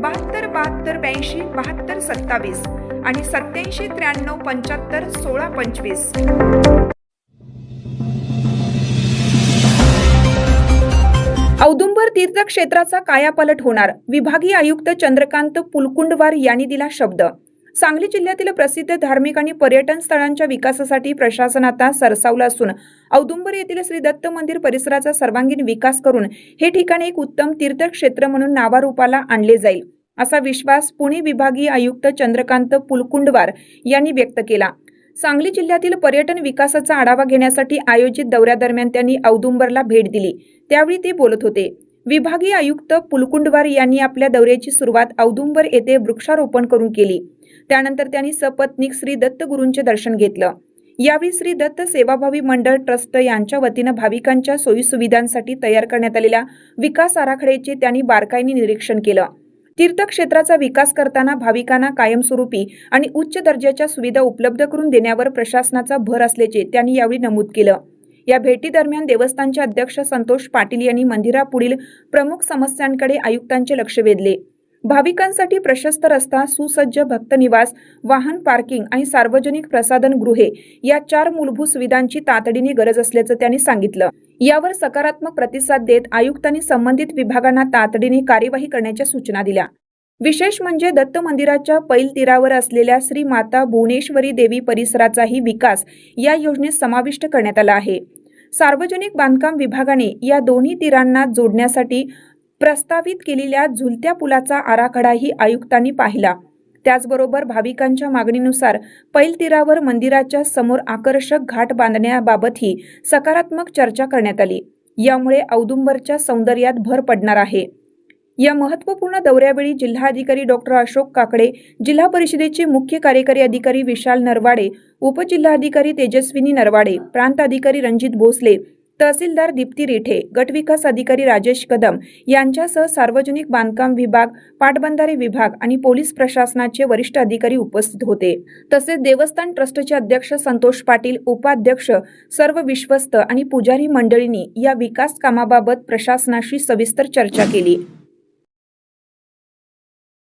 बहात्तर बहात्तर ब्याऐंशी बहात्तर सत्तावीस आणि सत्याऐंशी त्र्याण्णव पंच्याहत्तर सोळा पंचवीस. औदुंबर तीर्थक्षेत्राचा कायापालट होणार विभागीय आयुक्त चंद्रकांत पुलकुंडवार यांनी दिला शब्द. सांगली जिल्ह्यातील प्रसिद्ध धार्मिक आणि पर्यटन स्थळांच्या विकासासाठी प्रशासन आता सरसावलं असून औदुंबर येथील श्री दत्त मंदिर परिसराचा सर्वांगीण विकास करून हे ठिकाण एक उत्तम तीर्थक्षेत्र म्हणून नावारूपाला आणले जाईल असा विश्वास पुणे विभागीय आयुक्त चंद्रकांत पुलकुंडवार यांनी व्यक्त केला. सांगली जिल्ह्यातील पर्यटन विकासाचा आढावा घेण्यासाठी आयोजित दौऱ्यादरम्यान त्यांनी औदुंबरला भेट दिली. त्यावेळी ते बोलत होते. विभागीय आयुक्त पुलकुंडवार यांनी आपल्या दौऱ्याची सुरुवात औदुंबर येथे वृक्षारोपण करून केली. त्यानंतर त्यांनी सपत्नीक श्री दत्तगुरूंचे दर्शन घेतलं. यावेळी श्री दत्त सेवाभावी मंडळ ट्रस्ट यांच्या वतीनं भाविकांच्या सोयीसुविधांसाठी तयार करण्यात आलेल्या विकास आराखड्याचे त्यांनी बारकाईने निरीक्षण केलं. तीर्थक्षेत्राचा विकास करताना भाविकांना कायमस्वरूपी आणि उच्च दर्जाच्या सुविधा उपलब्ध करून देण्यावर प्रशासनाचा भर असल्याचे त्यांनी यावेळी नमूद केलं. या भेटीदरम्यान देवस्थानचे अध्यक्ष संतोष पाटील यांनी मंदिरापुढील प्रमुख समस्यांकडे आयुक्तांचे लक्ष वेधले. भाविकांसाठी प्रशस्त रस्ता सुसज्ज भक्तनिवास वाहन पार्किंग आणि सार्वजनिक प्रसाधन गृहे या चार मूलभूत सुविधांची तातडीने गरज असल्याचं त्यांनी सांगितलं. यावर सकारात्मक प्रतिसाद देत आयुक्तांनी संबंधित विभागांना तातडीने कार्यवाही करण्याच्या सूचना दिल्या. विशेष म्हणजे दत्त मंदिराच्या पैल तीरावर असलेल्या श्री माता भुवनेश्वरी देवी परिसराचाही विकास या योजनेत समाविष्ट करण्यात आला आहे. सार्वजनिक बांधकाम विभागाने या दोन्ही तीरांना जोडण्यासाठी प्रस्तावित केलेल्या झुलत्या पुलाचा आराखडाही आयुक्तांनी पाहिला. त्याचबरोबर भाविकांच्या मागणीनुसार पैल तीरावर मंदिराच्या समोर आकर्षक घाट बांधण्याबाबतही सकारात्मक चर्चा करण्यात आली. यामुळे औदुंबरच्या सौंदर्यात भर पडणार आहे. या महत्त्वपूर्ण दौऱ्यावेळी जिल्हाधिकारी डॉक्टर अशोक काकडे जिल्हा परिषदेचे मुख्य कार्यकारी अधिकारी विशाल नरवाडे उपजिल्हाधिकारी तेजस्विनी नरवाडे प्रांत अधिकारी रणजित भोसले तहसीलदार दीप्ती रेठे गटविकास अधिकारी राजेश कदम यांच्यासह सार्वजनिक बांधकाम विभाग पाटबंधारे विभाग आणि पोलीस प्रशासनाचे वरिष्ठ अधिकारी उपस्थित होते. तसेच देवस्थान ट्रस्टचे अध्यक्ष संतोष पाटील उपाध्यक्ष सर्व विश्वस्त आणि पुजारी मंडळींनी या विकास कामाबाबत प्रशासनाशी सविस्तर चर्चा केली.